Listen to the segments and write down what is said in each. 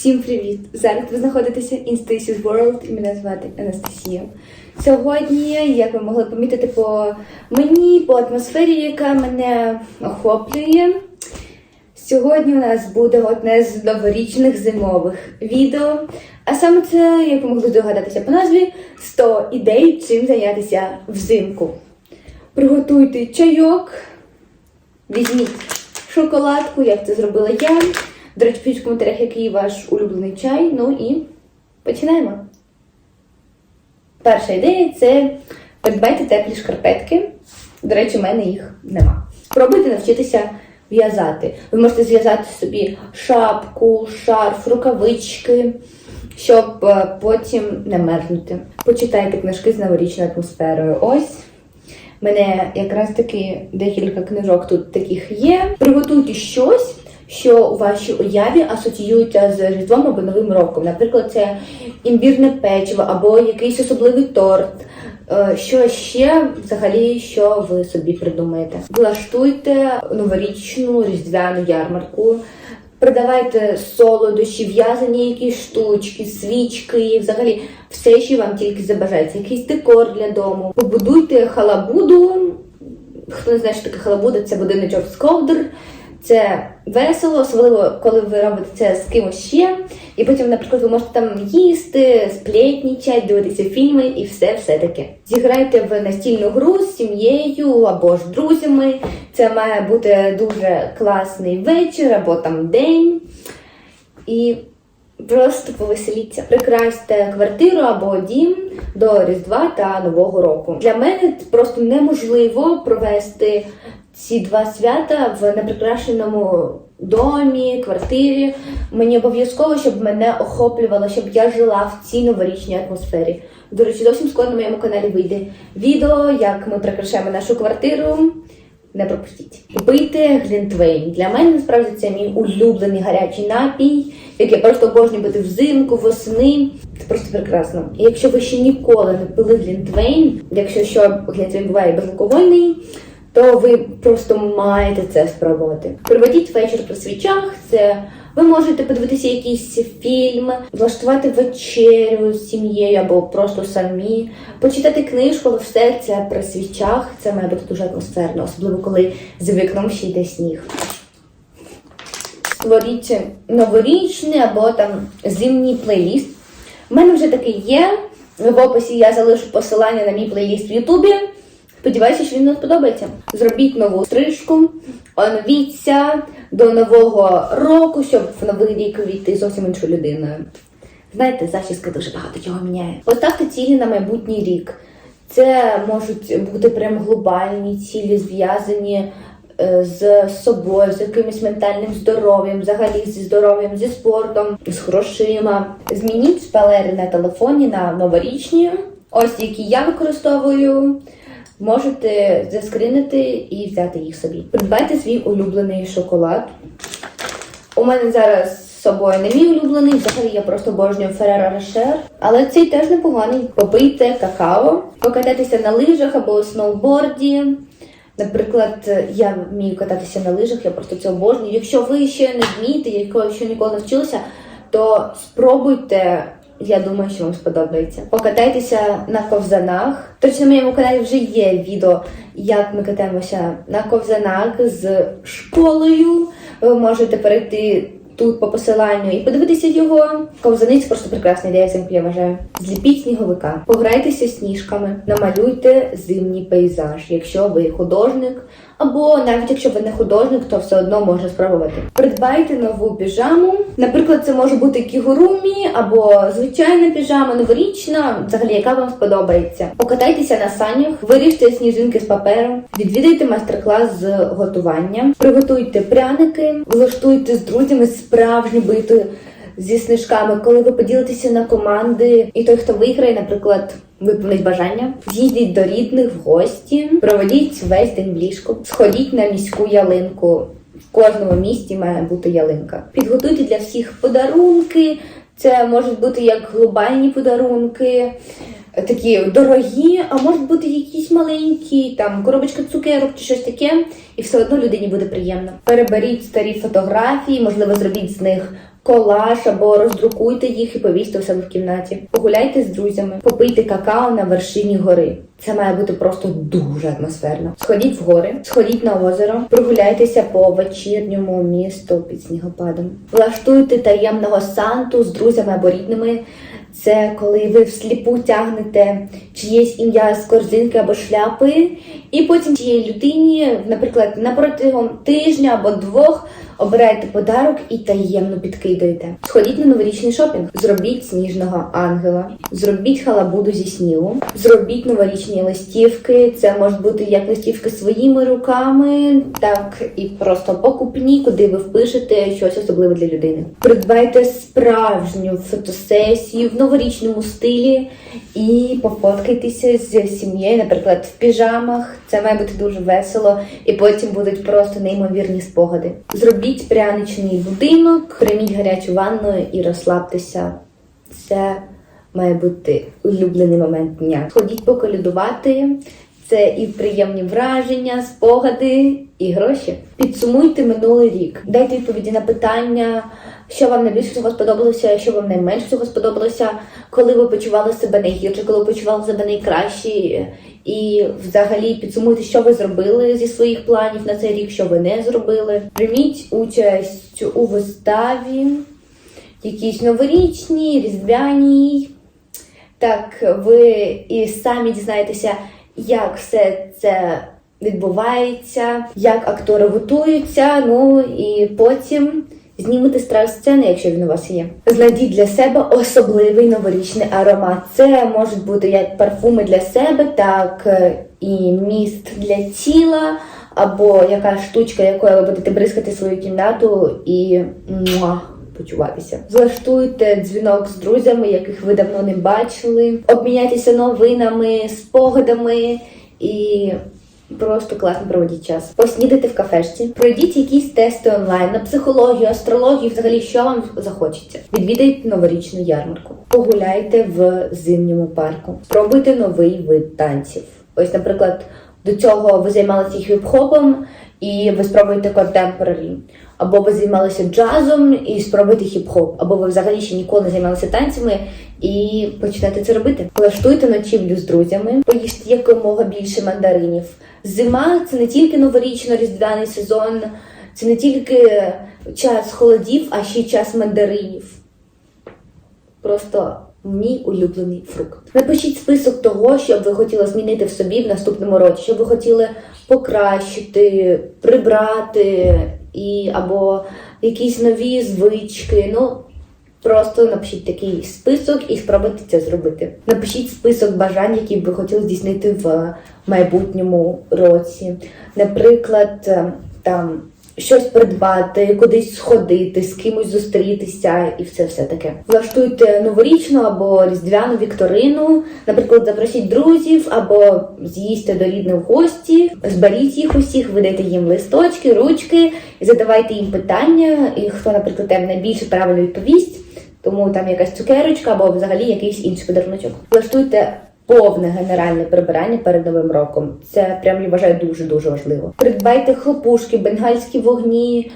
Всім привіт! Зараз ви знаходитеся in Stacy's World і мене звати Анастасія. Сьогодні, як ви могли помітити по мені, по атмосфері, яка мене охоплює. Сьогодні у нас буде одне з новорічних зимових відео. А саме це, як ви могли здогадатися по назві, 100 ідей, чим зайнятися взимку. Приготуйте чайок, візьміть шоколадку, як це зробила я. До речі, пишіть в коментарях, який ваш улюблений чай. Ну і починаємо. Перша ідея це придбайте теплі шкарпетки. До речі, в мене їх нема. Спробуйте навчитися в'язати. Ви можете зв'язати собі шапку, шарф, рукавички, щоб е, потім не мерзнути. Почитайте книжки з новорічною атмосферою. Ось. Мене якраз таки декілька книжок тут таких є. Приготуйте щось, що у вашій уяві асоціюється з Різдвом або Новим роком. Наприклад, це імбірне печиво або якийсь особливий торт. Е, Що ще взагалі, що ви собі придумаєте? Влаштуйте новорічну різдвяну ярмарку. Продавайте солодощі, в'язані якісь штучки, свічки, взагалі все, що вам тільки забажається. Якийсь декор для дому. Побудуйте халабуду. Хто не знає, що таке халабуда, це будиночок з ковдр. Це весело, особливо коли ви робите це з кимось ще. І потім, наприклад, ви можете там їсти, сплетнічати, дивитися фільми і все все таке. Зіграйте в настільну гру з сім'єю або ж друзями. Це має бути дуже класний вечір або там день. І просто повеселіться. Прикрасьте квартиру або дім до Різдва та Нового року. Для мене просто неможливо провести ці два свята в неприкрашеному домі, квартирі. Мені обов'язково, щоб мене охоплювало, щоб я жила в цій новорічній атмосфері. До речі, зовсім скоро на моєму каналі вийде відео, як ми прикрашаємо нашу квартиру. Не пропустіть. Пийте глінтвейн. Для мене насправді це мій улюблений гарячий напій, який я просто обожнюю пити взимку, восени. Це просто прекрасно. І якщо ви ще ніколи не пили глінтвейн, якщо що глінтвейн буває безалкогольний, то ви просто маєте це спробувати. Проведіть вечір при свічах. Це ви можете подивитися якийсь фільм, влаштувати вечерю з сім'єю або просто самі, почитати книжку, але все це при свічах. Це має бути дуже атмосферно, особливо коли за вікном ще йде сніг. Створіть новорічний або там зимній плейліст. У мене вже такий є. В описі я залишу посилання на мій плейліст в Ютубі. Сподіваюся, що він вам сподобається. Зробіть нову стрижку, оновіться до нового року, щоб в новий рік війти зовсім іншою людиною. Знаєте, зачіска дуже багато чого міняє. Поставте цілі на майбутній рік. Це можуть бути прям глобальні цілі, зв'язані е, з собою, з якимось ментальним здоров'ям, взагалі зі здоров'ям, зі спортом, з грошима. Змініть шпалери на телефоні на новорічні, ось які я використовую. Можете заскринити і взяти їх собі. Придбайте свій улюблений шоколад. У мене зараз з собою не мій улюблений, взагалі я просто обожнюю Ferrero Rocher, але цей теж непоганий. Попийте какао, покатайтеся на лижах або сноуборді. Наприклад, я вмію кататися на лижах, я просто це обожнюю. Якщо ви ще не вмієте, якщо ніколи не вчилися, то спробуйте. Я думаю, що вам сподобається. Покатайтеся на ковзанах. Точно на моєму каналі вже є відео, як ми катаємося на ковзанах з школою. Ви можете перейти тут по посиланню і подивитися його. Ковзаниць просто прекрасна ідея, я вважаю. Зліпіть сніговика, пограйтеся сніжками, намалюйте зимній пейзаж, якщо ви художник. Або навіть якщо ви не художник, то все одно можна спробувати. Придбайте нову піжаму. Наприклад, це може бути кігурумі або звичайна піжама, новорічна, взагалі, яка вам сподобається. Покатайтеся на санях, виріжте сніжинки з паперу, відвідайте майстер-клас з готування, приготуйте пряники, влаштуйте з друзями справжню биту зі снижками, коли ви поділитеся на команди, і той, хто виграє, наприклад, виповнить бажання, з'їздіть до рідних в гості, проведіть весь день в ліжку, сходіть на міську ялинку. В кожному місті має бути ялинка. Підготуйте для всіх подарунки. Це можуть бути як глобальні подарунки, такі дорогі, а можуть бути якісь маленькі, там коробочка цукерок чи щось таке, і все одно людині буде приємно. Переберіть старі фотографії, можливо, зробіть з них колаж або роздрукуйте їх і повісьте у себе в кімнаті. Погуляйте з друзями, попийте какао на вершині гори. Це має бути просто дуже атмосферно. Сходіть в гори, сходіть на озеро, прогуляйтеся по вечірньому місту під снігопадом. Влаштуйте таємного санту з друзями або рідними. Це коли ви всліпу тягнете чиєсь ім'я з корзинки або шляпи, і потім тієї людині, наприклад, на протягом тижня або двох обираєте подарок і таємно підкидаєте. Сходіть на новорічний шопінг, зробіть сніжного ангела, зробіть халабуду зі снігу, зробіть новорічні листівки. Це можуть бути як листівки своїми руками, так і просто покупні, куди ви впишете щось особливе для людини. Придбайте справжню фотосесію в новорічному стилі і пофоткайтеся з сім'єю, наприклад, в піжамах. Це має бути дуже весело, і потім будуть просто неймовірні спогади. Зробіть пряничний будинок, прийміть гарячу ванну і розслабтеся. Це має бути улюблений момент дня. Ходіть поколядувати. Це і приємні враження, спогади і гроші. Підсумуйте минулий рік. Дайте відповіді на питання, що вам найбільше всього сподобалося, що вам найменше всього сподобалося, коли ви почували себе найгірше, коли ви почували себе найкраще. І взагалі підсумуйте, що ви зробили зі своїх планів на цей рік, що ви не зробили. Прийміть участь у виставі, якійсь новорічній, різдвяній. Так, ви і самі дізнаєтеся, як все це відбувається, як актори готуються. Ну і потім знімете страх сцени, якщо він у вас є. Знайдіть для себе особливий новорічний аромат. Це можуть бути як парфуми для себе, так е, і міст для тіла. Або якась штучка, якою ви будете бризкати свою кімнату і муа, почуватися. Влаштуйте дзвінок з друзями, яких ви давно не бачили. Обміняйтеся новинами, спогадами і просто класно проводіть час. Поснідайте в кафешці, пройдіть якісь тести онлайн на психологію, астрологію, взагалі, що вам захочеться. Відвідайте новорічну ярмарку. Погуляйте в зимньому парку. Спробуйте новий вид танців. Ось, наприклад. До цього ви займалися хіп-хопом і ви спробуєте контемпорарі. Або ви займалися джазом і спробуєте хіп-хоп, або ви взагалі ще ніколи не займалися танцями і почнете це робити. Влаштуйте ночівлю з друзями, поїжте якомога більше мандаринів. Зима це не тільки новорічно-різдвяний сезон, це не тільки час холодів, а ще й час мандаринів. Просто Мій улюблений фрукт. Напишіть список того, що б ви хотіли змінити в собі в наступному році, що б ви хотіли покращити, прибрати і або якісь нові звички. Ну просто напишіть такий список і спробуйте це зробити. Напишіть список бажань, які б ви хотіли здійснити в майбутньому році. Наприклад, там щось придбати, кудись сходити, з кимось зустрітися і все все таке. Влаштуйте новорічну або різдвяну вікторину, наприклад, запросіть друзів або з'їсти до рідних в гості, зберіть їх усіх, видайте їм листочки, ручки задавайте їм питання. І хто, наприклад, найбільше правильно відповість, тому там якась цукерочка або взагалі якийсь інший подаруночок. Влаштуйте повне генеральне прибирання перед новим роком. Це прям я вважаю дуже дуже важливо. Придбайте хлопушки, бенгальські вогні.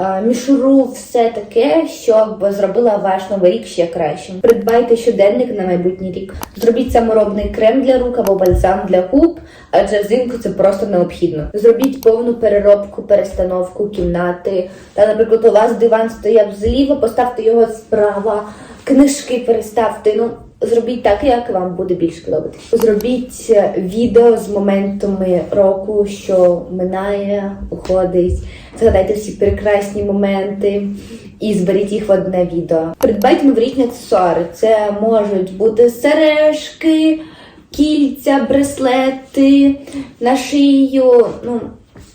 е, Мішуру, все таке, щоб зробила ваш новий рік ще кращим. Придбайте щоденник на майбутній рік. Зробіть саморобний крем для рук або бальзам для губ, адже взимку це просто необхідно. Зробіть повну переробку, перестановку кімнати. Та, наприклад, у вас диван стояв зліва, поставте його справа, книжки переставте. Ну Зробіть так, як вам буде більше подобатись. Зробіть е, відео з моментами року, що минає, уходить. Згадайте всі прекрасні моменти і зберіть їх в одне відео. Придбайте новорічні аксесуари. Це можуть бути сережки, кільця, браслети, на шию. Ну,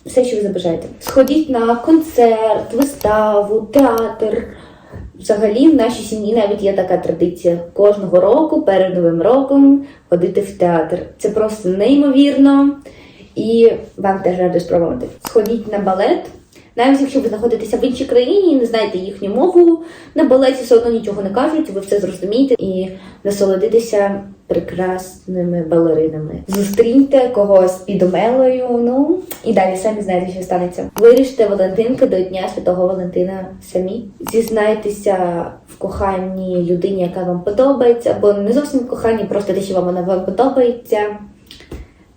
все, що ви забажаєте. Сходіть на концерт, виставу, театр. Взагалі, в нашій сім'ї навіть є така традиція кожного року перед новим роком ходити в театр. Це просто неймовірно, і вам теж раджу спробувати. Сходіть на балет. Навіть якщо ви знаходитеся в іншій країні і не знаєте їхню мову, на балеті все одно нічого не кажуть, ви все зрозумієте і насолодитеся прекрасними балеринами. Зустріньте когось під омелою, ну і далі самі знаєте, що станеться. Вирішите Валентинки до Дня Святого Валентина самі. Зізнайтеся в коханні людині, яка вам подобається, або не зовсім в коханні, просто те, що вам вона вам подобається.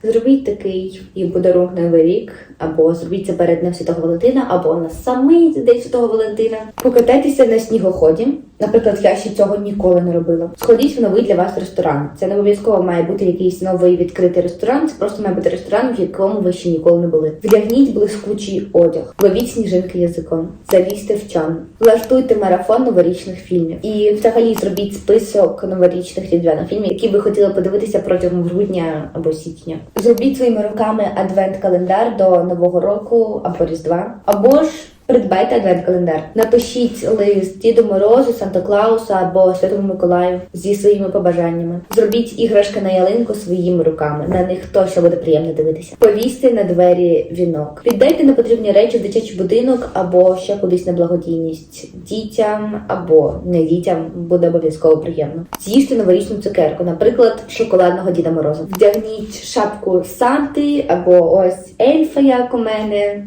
Зробіть такий їй подарунок Новий рік, або зробіть це перед Днем Святого Валентина, або на самий День Святого Валентина. Покатайтеся на снігоході. Наприклад, я ще цього ніколи не робила. Сходіть в новий для вас ресторан. Це не обов'язково має бути якийсь новий відкритий ресторан. Це просто має бути ресторан, в якому ви ще ніколи не були. Вдягніть блискучий одяг, ловіть сніжинки язиком, залізьте в чан, влаштуйте марафон новорічних фільмів. І взагалі зробіть список новорічних різдвяних фільмів, які ви хотіли подивитися протягом грудня або січня. Зробіть своїми руками адвент-календар до нового року або різдва, або ж. Придбайте адвент-календар. Напишіть лист Діду Морозу, Санта Клауса або Святому Миколаю зі своїми побажаннями. Зробіть іграшки на ялинку своїми руками. На них точно буде приємно дивитися. Повісьте на двері вінок. Віддайте непотрібні речі в дитячий будинок або ще кудись на благодійність дітям або не дітям буде обов'язково приємно. З'їжте новорічну цукерку, наприклад, шоколадного Діда Мороза. Вдягніть шапку Санти або ось ельфа, як у мене.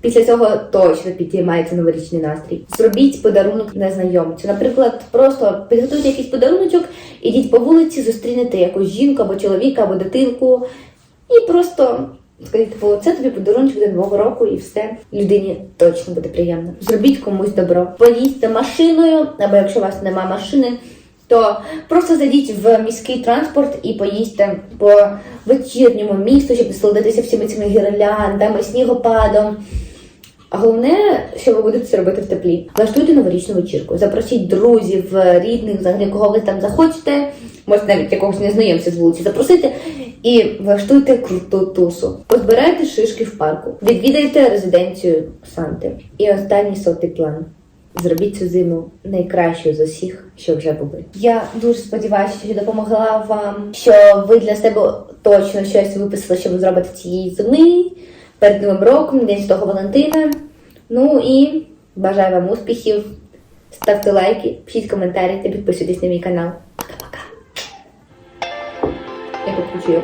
Після цього точно підіймається новорічний настрій. Зробіть подарунок незнайомцю. Наприклад, просто підготуйте якийсь подаруночок, ідіть по вулиці, зустрінете якусь жінку або чоловіка, або дитинку, і просто скажіть, типу, це тобі подарунок до нового року, і все людині точно буде приємно. Зробіть комусь добро. Поїдьте машиною, або якщо у вас нема машини. То просто зайдіть в міський транспорт і поїздьте по вечірньому місту, щоб насолодитися всіми цими гірляндами, снігопадом. Головне, що ви будете це робити в теплі. Влаштуйте новорічну вечірку, запросіть друзів, рідних, взагалі кого ви там захочете, може навіть якогось незнайомця з вулиці запросити, і влаштуйте круту тусу. Позбирайте шишки в парку, відвідайте резиденцію Санти. І останній сотий план. Зробіть цю зиму найкращою з усіх, що вже були. Я дуже сподіваюся, що допомогла вам, що ви для себе точно щось виписали, що ви зробите цієї зими перед Новим роком, День Святого Валентина. Ну і бажаю вам успіхів. Ставте лайки, пишіть коментарі та підписуйтесь на мій канал. Пока-пока. Я підключу.